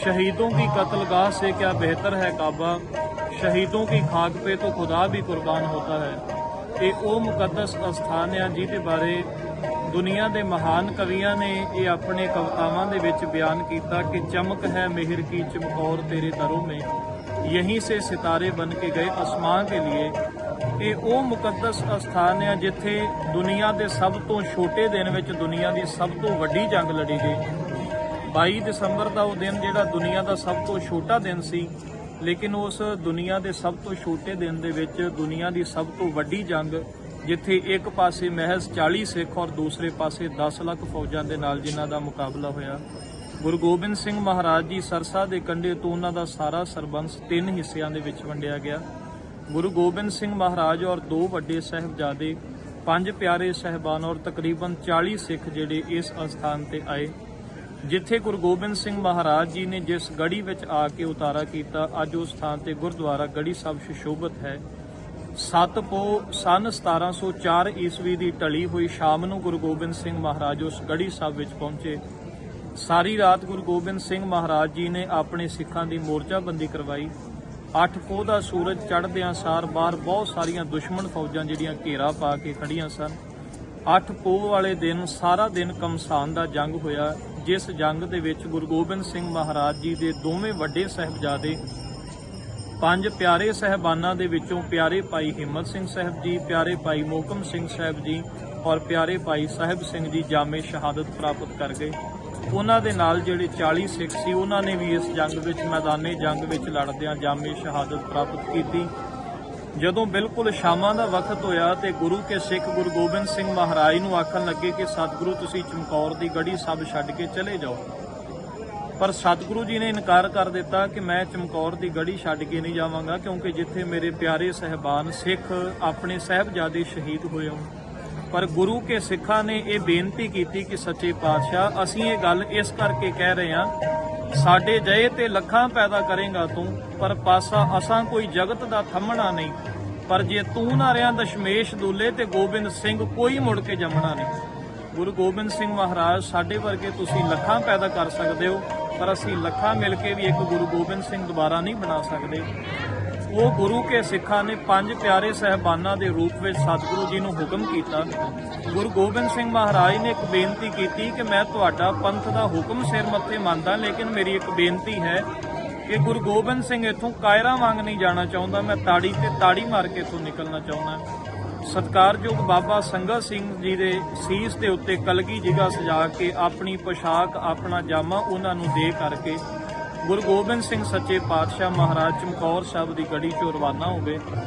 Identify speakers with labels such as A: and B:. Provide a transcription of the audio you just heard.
A: शहीदों की कत्लगाह से क्या बेहतर है काबा शहीदों की खाक पे तो खुदा भी कुर्बान होता है ਇਹ ਉਹ ਮੁਕੱਦਸ ਅਸਥਾਨ ਆ ਜਿਹਦੇ ਬਾਰੇ ਦੁਨੀਆ ਦੇ ਮਹਾਨ ਕਵੀਆਂ ਨੇ ਇਹ ਆਪਣੇ ਕਵਿਤਾਵਾਂ ਦੇ ਵਿੱਚ ਬਿਆਨ ਕੀਤਾ ਕਿ ਚਮਕ ਹੈ ਮਿਹਰ ਕੀ ਚਮਕੌਰ ਤੇਰੇ ਦਰੋਂ में यहीं से सितारे बन के गए आसमां के लिए ਇਹ ਉਹ ਮੁਕੱਦਸ ਅਸਥਾਨ ਆ ਜਿੱਥੇ ਦੁਨੀਆ ਦੇ ਸਭ ਤੋਂ ਛੋਟੇ ਦਿਨ ਵਿੱਚ ਦੁਨੀਆ ਦੀ ਸਭ ਤੋਂ ਵੱਡੀ ਜੰਗ ਲੜੀ ਗਈ 22 ਦਸੰਬਰ ਦਾ ਉਹ ਦਿਨ ਜਿਹੜਾ ਦੁਨੀਆ ਦਾ ਸਭ ਤੋਂ ਛੋਟਾ ਦਿਨ ਸੀ, ਲੇਕਿਨ ਉਸ ਦੁਨੀਆ ਦੇ ਸਭ ਤੋਂ ਛੋਟੇ ਦਿਨ ਦੇ ਵਿੱਚ ਦੁਨੀਆ ਦੀ ਸਭ ਤੋਂ ਵੱਡੀ ਜੰਗ, ਜਿੱਥੇ ਇੱਕ ਪਾਸੇ ਮਹਿਜ਼ 40 ਸਿੱਖ ਔਰ ਦੂਸਰੇ ਪਾਸੇ 10 ਲੱਖ ਫੌਜਾਂ ਦੇ ਨਾਲ ਜਿਨ੍ਹਾਂ ਦਾ ਮੁਕਾਬਲਾ ਹੋਇਆ। ਗੁਰੂ ਗੋਬਿੰਦ ਸਿੰਘ ਮਹਾਰਾਜ ਜੀ ਸਰਸਾ ਦੇ ਕੰਢੇ ਤੋਂ ਉਹਨਾਂ ਦਾ ਸਾਰਾ ਸਰਬੰਸ ਤਿੰਨ ਹਿੱਸਿਆਂ ਦੇ ਵਿੱਚ ਵੰਡਿਆ ਗਿਆ। ਗੁਰੂ ਗੋਬਿੰਦ ਸਿੰਘ ਮਹਾਰਾਜ ਔਰ ਦੋ ਵੱਡੇ ਸਹਿਬਜ਼ਾਦੇ, ਪੰਜ ਪਿਆਰੇ ਸਹਿਬਾਨ ਔਰ ਤਕਰੀਬਨ 40 ਸਿੱਖ ਜਿਹੜੇ ਇਸ ਅਸਥਾਨ ਤੇ ਆਏ। ਜਿੱਥੇ ਗੁਰੂ ਗੋਬਿੰਦ ਸਿੰਘ ਮਹਾਰਾਜ ਜੀ ਨੇ ਜਿਸ ਗੜੀ ਵਿੱਚ ਆ ਕੇ ਉਤਾਰਾ ਕੀਤਾ, ਅੱਜ ਉਸ ਥਾਂ ਤੇ ਗੁਰਦੁਆਰਾ ਗੜੀ ਸਾਹਿਬ ਸੁਸ਼ੋਭਿਤ ਹੈ। ਸੱਤ ਪੋ ਸਨ 1704 ਈਸਵੀ ਦੀ ਢਲੀ ਹੋਈ ਸ਼ਾਮ ਨੂੰ ਗੁਰੂ ਗੋਬਿੰਦ ਸਿੰਘ ਮਹਾਰਾਜ ਉਸ ਗੜੀ ਸਾਹਿਬ ਵਿੱਚ ਪਹੁੰਚੇ। ਸਾਰੀ ਰਾਤ ਗੁਰੂ ਗੋਬਿੰਦ ਸਿੰਘ ਮਹਾਰਾਜ ਜੀ ਨੇ ਆਪਣੇ ਸਿੱਖਾਂ ਦੀ ਮੋਰਚਾਬੰਦੀ ਕਰਵਾਈ। ਅੱਠ ਪੋਹ ਦਾ ਸੂਰਜ ਚੜ੍ਹਦਿਆਂ ਸਾਰ ਬਾਹਰ ਬਹੁਤ ਸਾਰੀਆਂ ਦੁਸ਼ਮਣ ਫੌਜਾਂ ਜਿਹੜੀਆਂ ਘੇਰਾ ਪਾ ਕੇ ਖੜੀਆਂ ਸਨ। ਅੱਠ ਪੋਹ ਵਾਲੇ ਦਿਨ ਸਾਰਾ ਦਿਨ ਕਮਸਾਨ ਦਾ ਜੰਗ ਹੋਇਆ, ਜਿਸ ਜੰਗ ਦੇ ਵਿੱਚ ਗੁਰੂ ਗੋਬਿੰਦ ਸਿੰਘ ਮਹਾਰਾਜ ਜੀ ਦੇ ਦੋਵੇਂ ਵੱਡੇ ਸਹਿਬਜ਼ਾਦੇ, ਪੰਜ ਪਿਆਰੇ ਸਹਿਬਾਨਾਂ ਦੇ ਵਿੱਚੋਂ ਪਿਆਰੇ ਭਾਈ ਹਿੰਮਤ ਸਿੰਘ ਸਾਹਿਬ ਜੀ, ਪਿਆਰੇ ਭਾਈ ਮੋਕਮ ਸਿੰਘ ਸਾਹਿਬ ਜੀ ਔਰ ਪਿਆਰੇ ਭਾਈ ਸਾਹਿਬ ਸਿੰਘ ਜੀ ਜਾਮੇ ਸ਼ਹਾਦਤ ਪ੍ਰਾਪਤ ਕਰ ਗਏ। ਉਹਨਾਂ ਦੇ ਨਾਲ ਜਿਹੜੇ 40 ਸਿੱਖ ਸੀ, ਉਹਨਾਂ ਨੇ ਵੀ ਇਸ ਜੰਗ ਵਿੱਚ, ਮੈਦਾਨੇ ਜੰਗ ਵਿੱਚ ਲੜਦਿਆਂ ਜਾਮੇ ਸ਼ਹਾਦਤ ਪ੍ਰਾਪਤ ਕੀਤੀ। ਜਦੋਂ ਬਿਲਕੁਲ ਸ਼ਾਮਾਂ ਦਾ ਵਕਤ ਹੋਇਆ ਤੇ ਗੁਰੂ ਕੇ ਸਿੱਖ ਗੁਰੂ ਗੋਬਿੰਦ ਸਿੰਘ ਮਹਾਰਾਜ ਨੂੰ ਆਖਣ ਲੱਗੇ ਕਿ ਸਤਿਗੁਰੂ ਤੁਸੀਂ ਚਮਕੌਰ ਦੀ ਗੜੀ ਸਭ ਛੱਡ ਕੇ ਚਲੇ ਜਾਓ। ਪਰ ਸਤਿਗੁਰੂ ਜੀ ਨੇ ਇਨਕਾਰ ਕਰ ਦਿੱਤਾ ਕਿ ਮੈਂ ਚਮਕੌਰ ਦੀ ਗੜੀ ਛੱਡ ਕੇ ਨਹੀਂ ਜਾਵਾਂਗਾ ਕਿਉਂਕਿ ਜਿੱਥੇ ਮੇਰੇ ਪਿਆਰੇ ਸਹਿਬਾਨ ਸਿੱਖ ਆਪਣੇ ਸਹਿਬਜ਼ਾਦੇ ਸ਼ਹੀਦ ਹੋਏ ਹੋਣ। ਪਰ ਗੁਰੂ ਕੇ ਸਿੱਖਾਂ ਨੇ ਇਹ ਬੇਨਤੀ ਕੀਤੀ ਕਿ ਸੱਚੇ ਪਾਤਸ਼ਾਹ, ਅਸੀਂ ਇਹ ਗੱਲ ਇਸ ਕਰਕੇ ਕਹਿ ਰਹੇ ਹਾਂ ਸਾਡੇ ਜਏ ਤੇ ਲੱਖਾਂ ਪੈਦਾ ਕਰੇਗਾ ਤੂੰ, ਪਰ ਪਾਸਾ ਅਸਾਂ ਕੋਈ ਜਗਤ ਦਾ ਥੰਮਣਾ ਨਹੀਂ। ਪਰ ਜੇ ਤੂੰ ਨਾ ਰਿਆਂ ਦਸ਼ਮੇਸ਼ ਦੂਲੇ ਤੇ ਗੋਬਿੰਦ ਸਿੰਘ, ਕੋਈ ਮੁੜ ਕੇ ਜੰਮਣਾ ਨਹੀਂ। ਗੁਰੂ ਗੋਬਿੰਦ ਸਿੰਘ ਮਹਾਰਾਜ, ਸਾਡੇ ਵਰਗੇ ਤੁਸੀਂ ਲੱਖਾਂ ਪੈਦਾ ਕਰ ਸਕਦੇ ਹੋ, ਪਰ ਅਸੀਂ ਲੱਖਾਂ ਮਿਲ ਕੇ ਵੀ ਇੱਕ ਗੁਰੂ ਗੋਬਿੰਦ ਸਿੰਘ ਦੁਬਾਰਾ ਨਹੀਂ ਬਣਾ ਸਕਦੇ। ਉਹ ਗੁਰੂ ਕੇ ਸਿੱਖਾਂ ਨੇ ਪੰਜ ਪਿਆਰੇ ਸਹਿਬਾਨਾਂ ਦੇ ਰੂਪ ਵਿੱਚ ਸਤਿਗੁਰੂ ਜੀ ਨੂੰ ਹੁਕਮ ਕੀਤਾ। ਗੁਰੂ ਗੋਬਿੰਦ ਸਿੰਘ ਮਹਾਰਾਜ ਨੇ ਇੱਕ ਬੇਨਤੀ ਕੀਤੀ ਕਿ ਮੈਂ ਤੁਹਾਡਾ ਪੰਥ ਦਾ ਹੁਕਮ ਸਿਰ ਮੱਥੇ ਮੰਨਦਾ, ਲੇਕਿਨ ਮੇਰੀ ਇੱਕ ਬੇਨਤੀ ਹੈ ਕਿ ਗੁਰੂ ਗੋਬਿੰਦ ਸਿੰਘ ਇੱਥੋਂ ਕਾਇਰਾਂ ਵਾਂਗ ਨਹੀਂ ਜਾਣਾ ਚਾਹੁੰਦਾ। ਮੈਂ ਤਾੜੀ ਤੇ ਤਾੜੀ ਮਾਰ ਕੇ ਇੱਥੋਂ ਨਿਕਲਣਾ ਚਾਹੁੰਦਾ। ਸਤਕਾਰਯੋਗ ਬਾਬਾ ਸੰਗਤ ਸਿੰਘ ਜੀ ਦੇ ਸੀਸ ਦੇ ਉੱਤੇ ਕਲਗੀ ਜਿਗਾ ਸਜਾ ਕੇ ਆਪਣੀ ਪੋਸ਼ਾਕ, ਆਪਣਾ ਜਾਮਾ ਉਹਨਾਂ ਨੂੰ ਦੇ ਕਰਕੇ ਗੁਰੂ ਗੋਬਿੰਦ ਸਿੰਘ ਸੱਚੇ ਪਾਤਸ਼ਾਹ ਮਹਾਰਾਜ ਚਮਕੌਰ ਸਾਹਿਬ ਦੀ ਗੜੀ ਚੋਂ ਰਵਾਨਾ ਹੋ ਗਏ